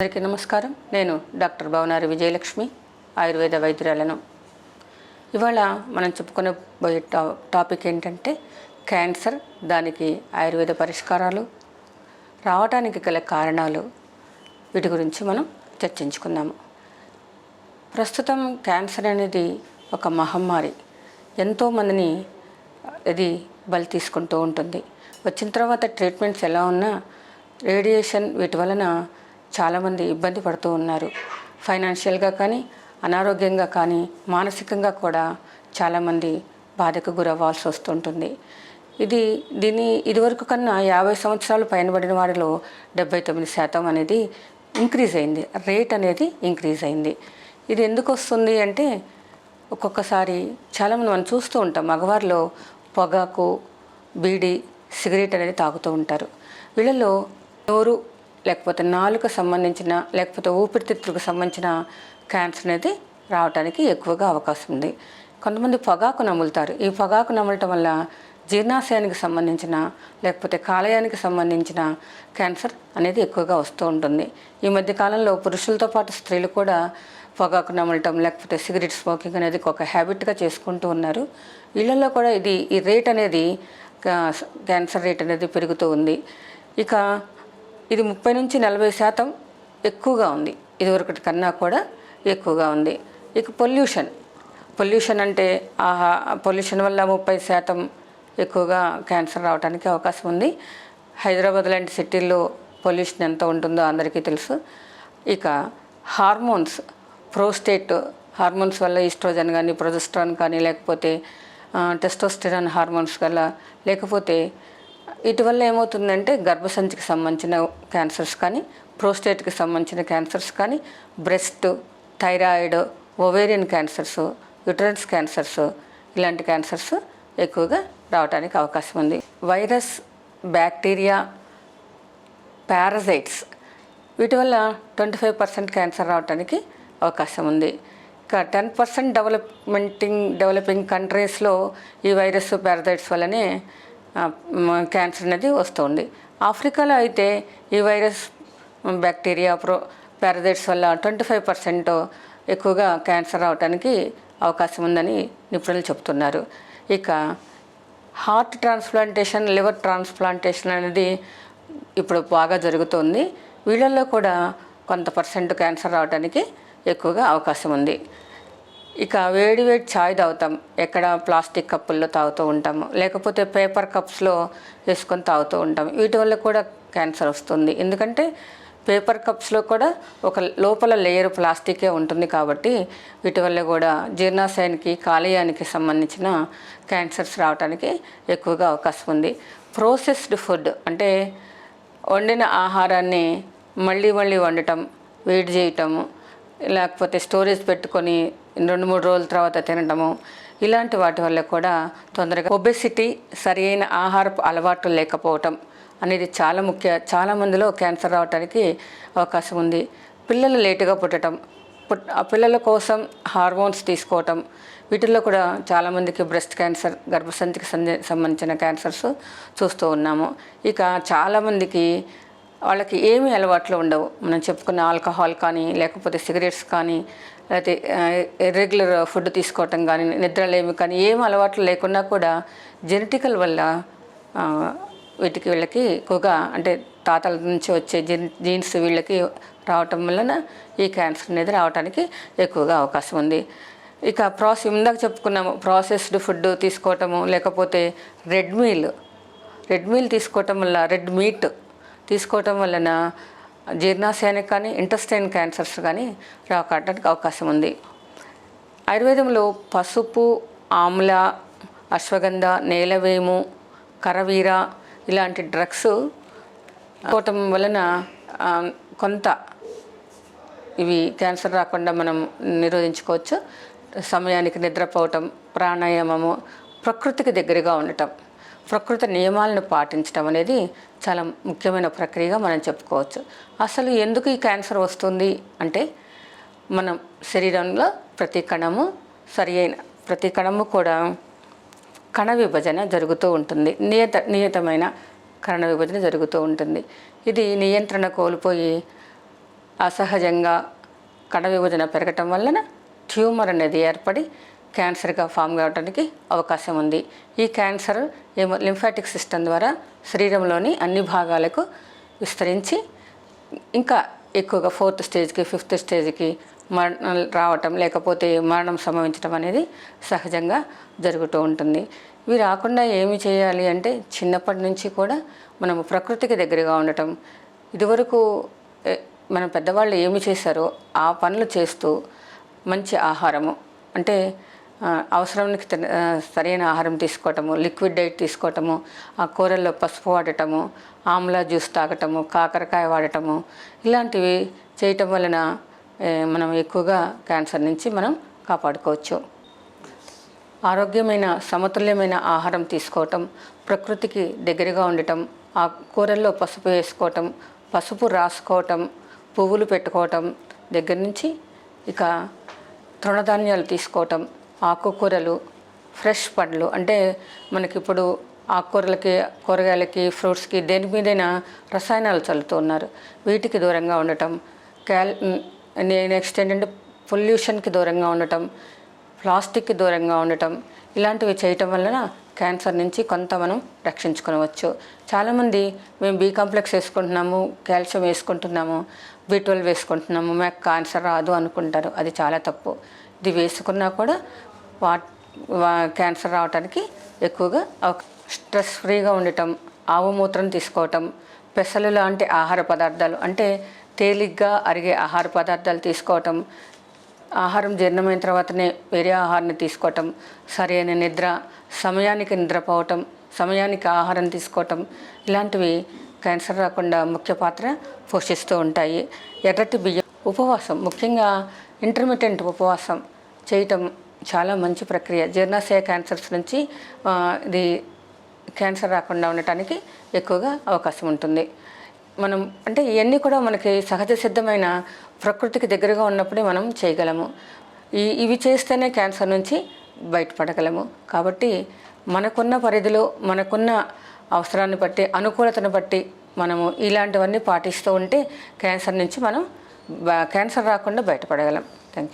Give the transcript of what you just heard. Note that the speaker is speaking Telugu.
అందరికీ నమస్కారం. నేను డాక్టర్ భవనారి విజయలక్ష్మి ఆయుర్వేద వైద్యురాలను. ఇవాళ మనం చెప్పుకునే పోయే టా టాపిక్ ఏంటంటే క్యాన్సర్ దానికి ఆయుర్వేద పరిష్కారాలు రావడానికి గల కారణాలు వీటి గురించి మనం చర్చించుకుందాము. ప్రస్తుతం క్యాన్సర్ అనేది ఒక మహమ్మారి. ఎంతోమందిని ఇది బలి తీసుకుంటూ ఉంటుంది. వచ్చిన తర్వాత ట్రీట్మెంట్స్ ఎలా ఉన్నా రేడియేషన్ వీటి వలన చాలామంది ఇబ్బంది పడుతూ ఉన్నారు. ఫైనాన్షియల్గా కానీ అనారోగ్యంగా కానీ మానసికంగా కూడా చాలామంది బాధకు గురవ్వాల్సి వస్తుంటుంది. ఇది దీన్ని ఇదివరకు కన్నా యాభై సంవత్సరాలు పైనబడిన వారిలో డెబ్బై తొమ్మిది శాతం అనేది ఇంక్రీజ్ అయింది. రేట్ అనేది ఇంక్రీజ్ అయింది. ఇది ఎందుకు వస్తుంది అంటే ఒక్కొక్కసారి చాలామంది మనం చూస్తూ ఉంటాం మగవారిలో పొగాకు బీడి సిగరెట్ అనేది తాగుతూ ఉంటారు. వీళ్ళలో నోరు లేకపోతే నాలుక సంబంధించిన లేకపోతే ఊపిరితిత్తులకు సంబంధించిన క్యాన్సర్ అనేది రావడానికి ఎక్కువగా అవకాశం ఉంది. కొంతమంది పొగాకు నములుతారు. ఈ పొగాకు నమలటం వల్ల జీర్ణాశయానికి సంబంధించిన లేకపోతే కాలయానికి సంబంధించిన క్యాన్సర్ అనేది ఎక్కువగా వస్తూ ఉంటుంది. ఈ మధ్య కాలంలో పురుషులతో పాటు స్త్రీలు కూడా పొగాకు నమలటం లేకపోతే సిగరెట్ స్మోకింగ్ అనేది ఒక హ్యాబిట్గా చేసుకుంటూ ఉన్నారు. ఇళ్ళలో కూడా ఇది ఈ రేట్ అనేది క్యాన్సర్ రేట్ అనేది పెరుగుతూ ఉంది. ఇక ఇది ముప్పై నుంచి నలభై శాతం ఎక్కువగా ఉంది. ఇదివరకటి కన్నా కూడా ఎక్కువగా ఉంది. ఇక పొల్యూషన్. పొల్యూషన్ అంటే ఆహా పొల్యూషన్ వల్ల ముప్పై శాతం ఎక్కువగా క్యాన్సర్ రావడానికి అవకాశం ఉంది. హైదరాబాద్ లాంటి సిటీల్లో పొల్యూషన్ ఎంత ఉంటుందో అందరికీ తెలుసు. ఇక హార్మోన్స్ ప్రోస్టేట్ హార్మోన్స్ వల్ల ఈస్ట్రోజన్ కానీ ప్రొజెస్ట్రాన్ కానీ లేకపోతే టెస్టోస్టెరాన్ హార్మోన్స్ వల్ల లేకపోతే ఇటువల్ల ఏమవుతుందంటే గర్భసంచికి సంబంధించిన క్యాన్సర్స్ కానీ ప్రోస్టేట్కి సంబంధించిన క్యాన్సర్స్ కానీ breast thyroid ovarian cancers uterine cancers ఇలాంటి క్యాన్సర్స్ ఎక్కువగా రావడానికి అవకాశం ఉంది. వైరస్ బ్యాక్టీరియా పారజైట్స్ వీటి వల్ల ట్వంటీ ఫైవ్ పర్సెంట్ క్యాన్సర్ రావడానికి అవకాశం ఉంది. ఇక టెన్ పర్సెంట్ డెవలప్మెంటింగ్ డెవలపింగ్ కంట్రీస్లో ఈ వైరస్ పారజైట్స్ వల్లనే క్యాన్సర్ అనేది వస్తుంది. ఆఫ్రికాలో అయితే ఈ వైరస్ బ్యాక్టీరియా ప్రో పారజైట్స్ వల్ల ట్వంటీ ఫైవ్ పర్సెంట్ ఎక్కువగా క్యాన్సర్ రావడానికి అవకాశం ఉందని నిపుణులు చెప్తున్నారు. ఇక హార్ట్ ట్రాన్స్ప్లాంటేషన్ లివర్ ట్రాన్స్ప్లాంటేషన్ అనేది ఇప్పుడు బాగా జరుగుతుంది. వీళ్ళల్లో కూడా కొంత పర్సెంట్ క్యాన్సర్ రావడానికి ఎక్కువగా అవకాశం ఉంది. ఇక వేడి వేడి ఛాయ్ తాగుతాం. ఎక్కడ ప్లాస్టిక్ కప్పుల్లో తాగుతూ ఉంటాము. లేకపోతే పేపర్ కప్స్లో వేసుకొని తాగుతూ ఉంటాం. వీటి వల్ల కూడా క్యాన్సర్ వస్తుంది. ఎందుకంటే పేపర్ కప్స్లో కూడా ఒక లోపల లేయర్ ప్లాస్టికే ఉంటుంది కాబట్టి వీటి వల్ల కూడా జీర్ణాశయానికి కాలేయానికి సంబంధించిన క్యాన్సర్స్ రావడానికి ఎక్కువగా అవకాశం ఉంది. ప్రోసెస్డ్ ఫుడ్ అంటే వండిన ఆహారాన్ని మళ్ళీ మళ్ళీ వండటం వేడి చేయటము లేకపోతే స్టోరేజ్ పెట్టుకొని రెండు మూడు రోజుల తర్వాత తినడము. ఇలాంటి వాటి వల్ల కూడా తొందరగా ఒబెసిటీ సరి అయిన ఆహారపు అలవాట్లు లేకపోవటం అనేది చాలా ముఖ్య. చాలా మందిలో క్యాన్సర్ రావడానికి అవకాశం ఉంది. పిల్లలు లేటుగా పుట్టడం పుట్ ఆ పిల్లల కోసం హార్మోన్స్ తీసుకోవటం వీటిల్లో కూడా చాలామందికి బ్రెస్ట్ క్యాన్సర్ గర్భసంధికి సంబంధించిన క్యాన్సర్స్ చూస్తూ ఉన్నాము. ఇక చాలామందికి వాళ్ళకి ఏమీ అలవాట్లు ఉండవు. మనం చెప్పుకున్న ఆల్కహాల్ కానీ లేకపోతే సిగరెట్స్ కానీ లేకపోతే రెగ్యులర్ ఫుడ్ తీసుకోవటం కానీ నిద్రలేమి కానీ ఏం అలవాట్లు లేకున్నా కూడా జెనెటికల్ వల్ల వీటికి వీళ్ళకి ఎక్కువగా అంటే తాతల నుంచి వచ్చే జీన్ జీన్స్ వీళ్ళకి రావటం వలన ఈ క్యాన్సర్ అనేది రావడానికి ఎక్కువగా అవకాశం ఉంది. ఇక ప్రాసెస్ ఇందాక చెప్పుకున్నాము ప్రాసెస్డ్ ఫుడ్ తీసుకోవటము లేకపోతే రెడ్ మీల్. రెడ్ మీల్ తీసుకోవటం వల్ల రెడ్ మీట్ తీసుకోవటం వలన జీర్ణాశయానికి కానీ ఇంటెస్టైన్ క్యాన్సర్స్ కానీ రాకడానికి అవకాశం ఉంది. ఆయుర్వేదంలో పసుపు ఆమ్ల అశ్వగంధ నేలవేము కరవీర ఇలాంటి డ్రగ్స్ పోవటం వలన కొంత ఇవి క్యాన్సర్ రాకుండా మనం నిరోధించుకోవచ్చు. సమయానికి నిద్రపోవటం ప్రాణాయామము ప్రకృతికి దగ్గరగా ఉండటం. ప్రకృతి నియమాలను పాటించడం అనేది చాలా ముఖ్యమైన ప్రక్రియగా మనం చెప్పుకోవచ్చు. అసలు ఎందుకు ఈ క్యాన్సర్ వస్తుంది? అంటే మనం శరీరంలో ప్రతి కణము సరి అయిన ప్రతి కణము కూడా కణ విభజన జరుగుతూ ఉంటుంది. నియత నియతమైన కణ విభజన జరుగుతూ ఉంటుంది. ఇది నియంత్రణ కోల్పోయి అసహజంగా కణ విభజన పెరగటం వలన ట్యూమర్ అనేది ఏర్పడి క్యాన్సర్గా ఫామ్ కావడానికి అవకాశం ఉంది. ఈ క్యాన్సర్ ఏమో లింఫాటిక్ సిస్టమ్ ద్వారా శరీరంలోని అన్ని భాగాలకు విస్తరించి ఇంకా ఎక్కువగా ఫోర్త్ స్టేజ్కి ఫిఫ్త్ స్టేజ్కి మరణం రావటం లేకపోతే మరణం సంభవించడం అనేది సహజంగా జరుగుతూ ఉంటుంది. ఇవి రాకుండా ఏమి చేయాలి అంటే చిన్నప్పటి నుంచి కూడా మనము ప్రకృతికి దగ్గరగా ఉండటం. ఇదివరకు మన పెద్దవాళ్ళు ఏమి చేశారో ఆ పనులు చేస్తూ మంచి ఆహారము అంటే అవసరానికి సరైన ఆహారం తీసుకోవటము లిక్విడ్ డైట్ తీసుకోవటము ఆ కూరల్లో పసుపు వాడటము ఆమ్లా జ్యూస్ తాగటము కాకరకాయ వాడటము ఇలాంటివి చేయటం వలన మనం ఎక్కువగా క్యాన్సర్ నుంచి మనం కాపాడుకోవచ్చు. ఆరోగ్యమైన సమతుల్యమైన ఆహారం తీసుకోవటం ప్రకృతికి దగ్గరగా ఉండటం ఆ కూరల్లో పసుపు వేసుకోవటం పసుపు రాసుకోవటం పువ్వులు పెట్టుకోవటం దగ్గర నుంచి ఇక తృణధాన్యాలు తీసుకోవటం ఆకుకూరలు ఫ్రెష్ పండ్లు అంటే మనకిప్పుడు ఆకుకూరలకి కూరగాయలకి ఫ్రూట్స్కి దేని మీదైనా రసాయనాలు చల్లుతూ ఉన్నారు. వీటికి దూరంగా ఉండటం క్యాల్ నెక్స్ట్ ఏంటంటే పొల్యూషన్కి దూరంగా ఉండటం ప్లాస్టిక్కి దూరంగా ఉండటం ఇలాంటివి చేయటం వలన క్యాన్సర్ నుంచి కొంత మనం రక్షించుకోవచ్చు చాలామంది మేము బీ కాంప్లెక్స్ వేసుకుంటున్నాము కాల్షియం వేసుకుంటున్నాము బీ ట్వెల్వ్ వేసుకుంటున్నాము మాకు క్యాన్సర్ రాదు అనుకుంటారు. అది చాలా తప్పు. ఇది వేసుకున్నా కూడా వా క్యాన్సర్ రావడానికి ఎక్కువగా స్ట్రెస్ ఫ్రీగా ఉండటం ఆవు మూత్రం తీసుకోవటం పెసలు లాంటి ఆహార పదార్థాలు అంటే తేలిగ్గా అరిగే ఆహార పదార్థాలు తీసుకోవటం ఆహారం జీర్ణమైన తర్వాతనే వేరే ఆహారాన్ని తీసుకోవటం సరైన నిద్ర సమయానికి నిద్రపోవటం సమయానికి ఆహారం తీసుకోవటం ఇలాంటివి క్యాన్సర్ రాకుండా ముఖ్య పాత్ర పోషిస్తూ ఉంటాయి. ఎర్రటి బియ్యం ఉపవాసం ముఖ్యంగా ఇంటర్మీడియంట్ ఉపవాసం చేయటం చాలా మంచి ప్రక్రియ. జీర్ణాశయ క్యాన్సర్స్ నుంచి ఇది క్యాన్సర్ రాకుండా ఉండటానికి ఎక్కువగా అవకాశం ఉంటుంది. మనం అంటే ఇవన్నీ కూడా మనకి సహజ సిద్ధమైన ప్రకృతికి దగ్గరగా ఉన్నప్పుడే మనం చేయగలము. ఈ ఇవి చేస్తేనే క్యాన్సర్ నుంచి బయటపడగలము. కాబట్టి మనకున్న పరిధిలో మనకున్న అవసరాన్ని బట్టి అనుకూలతను బట్టి మనము ఇలాంటివన్నీ పాటిస్తూ ఉంటే క్యాన్సర్ నుంచి మనం క్యాన్సర్ రాకుండా బయటపడగలం. Thank you